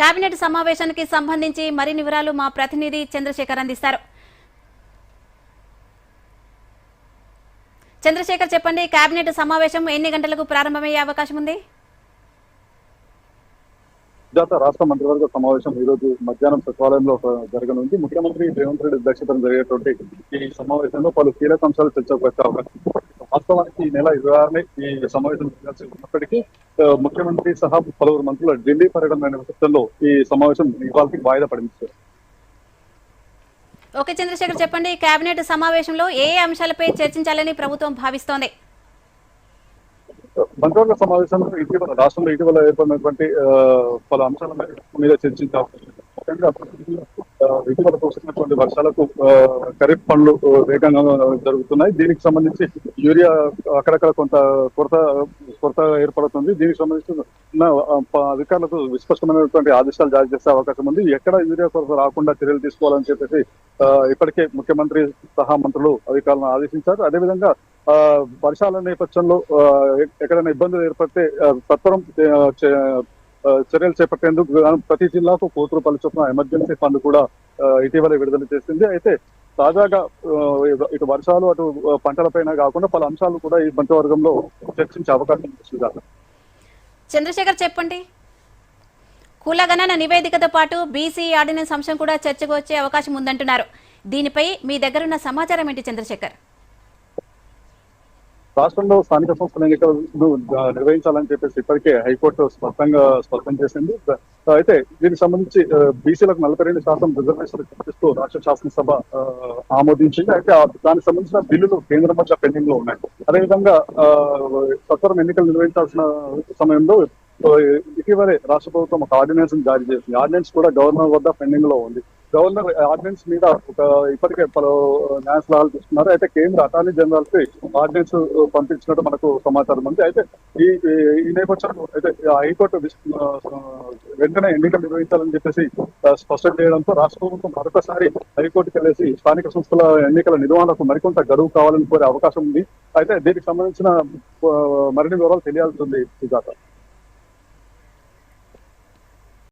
Cabinet సమావేశానికి సంబంధించి మరిన్ని వివరాలు మా ప్రతినిధి చంద్రశేఖర్ అందిస్తారు. చంద్రశేఖర్ చెప్పండి కేబినెట్ సమావేశం ఎన్ని గంటలకు ప్రారంభమయ్యే అవకాశం ఉంది? జాత రాష్ట్ర మంత్రివర్గ సమావేశం ఈ రోజు మధ్యాహ్నం సచివాలయంలో జరగనుంది. ముఖ్యమంత్రి రేవంత్ రెడ్డి అధ్యక్షతన జరిగేటువంటి ఈ సమావేశంలో పలు కీలక అంశాలు చర్చకు వచ్చే అవకాశం వాస్తవానికి ఈ నెల ఇరవై ఆరునే ఈ సమావేశం జరగాల్సి ఉన్నప్పటికీ ముఖ్యమంత్రి సహా పలువురు మంత్రుల ఢిల్లీ పర్యటన నేపథ్యంలో ఈ సమావేశం ఇవాళకి వాయిదా పడింది. ఓకే చంద్రశేఖర్ చెప్పండి కేబినెట్ సమావేశంలో ఏ అంశాలపై చర్చించాలని ప్రభుత్వం భావిస్తోంది మంత్రివర్గ సమావేశంలో ఇటీవల రాష్ట్రంలో ఇటీవల ఏర్పడినటువంటి పలు అంశాల మీద చర్చించే అవకాశం ఉంది. ముఖ్యంగా ఇటీవల వర్షాలకు ఖరీఫ్ పనులు వేగంగా జరుగుతున్నాయి. దీనికి సంబంధించి యూరియా అక్కడక్కడ కొంత కొరత కొరత ఏర్పడుతుంది. దీనికి సంబంధించి అధికారులకు విస్పష్టమైనటువంటి ఆదేశాలు జారీ చేసే అవకాశం ఉంది. ఎక్కడ యూరియా కొరత రాకుండా చర్యలు తీసుకోవాలని చెప్పేసి ఇప్పటికే ముఖ్యమంత్రి సహా మంత్రులు అధికారులను ఆదేశించారు. అదేవిధంగా ఆ, వర్షాల నేపథ్యంలో ఆ, ఎక్కడైనా ఇబ్బందులు ఏర్పడితే ఆ, సత్వరం చర్యలు చేపట్టేందుకు ప్రతి జిల్లాకు కోటి రూపాయల చొప్పున ఎమర్జెన్సీ ఫండ్ కూడా ఇటీవల విడుదల చేసింది. అయితే తాజాగా ఇటు వర్షాలు అటు ఆ, పంటలపైన కాకుండా పలు అంశాలు కూడా ఈ మంత్రివర్గంలో చర్చించే అవకాశం చంద్రశేఖర్ చెప్పండి. కులగణన నివేదికతో పాటు బీసీ ఆర్డినెన్స్ అంశం కూడా చర్చకు వచ్చే అవకాశం ఉందంటున్నారు. దీనిపై మీ దగ్గరున్న సమాచారం ఏంటి చంద్రశేఖర్? రాష్ట్రంలో స్థానిక సంస్థల ఎన్నికలను నిర్వహించాలని చెప్పేసి ఇప్పటికే హైకోర్టు స్పష్టంగా స్పష్టం చేసింది. అయితే దీనికి సంబంధించి బీసీలకు నలభై రెండు శాతం రిజర్వేషన్ కల్పిస్తూ రాష్ట్ర శాసనసభ ఆమోదించింది. అయితే దానికి సంబంధించిన బిల్లులు కేంద్రం వద్ద పెండింగ్లో ఉన్నాయి. అదేవిధంగా ఆ, సత్వరం ఎన్నికలు నిర్వహించాల్సిన సమయంలో ఇటీవలే రాష్ట్ర ప్రభుత్వం ఒక ఆర్డినెన్స్ జారీ చేసింది. ఆర్డినెన్స్ కూడా గవర్నర్ వద్ద పెండింగ్లో ఉంది. గవర్నర్ ఆర్డినెన్స్ మీద ఒక ఇప్పటికే పలు న్యాయస్థలాలు చూస్తున్నారు అయితే కేంద్ర అటార్నీ జనరల్కి ఆర్డినెన్స్ పంపించినట్టు మనకు సమాచారం ఉంది. అయితే ఈ ఈ- నేపథ్యంలో అయితే హైకోర్టు వెంటనే ఎన్నికలు నిర్వహించాలని చెప్పేసి స్పష్టం చేయడంతో రాష్ట్ర ప్రభుత్వం మరొకసారి హైకోర్టుకి వెళ్ళేసి స్థానిక సంస్థల ఎన్నికల నిర్వహణకు మరికొంత గడువు కావాలని కోరే అవకాశం ఉంది. అయితే దీనికి సంబంధించిన మరిన్ని వివరాలు తెలియాల్సి ఉంది సుజాత.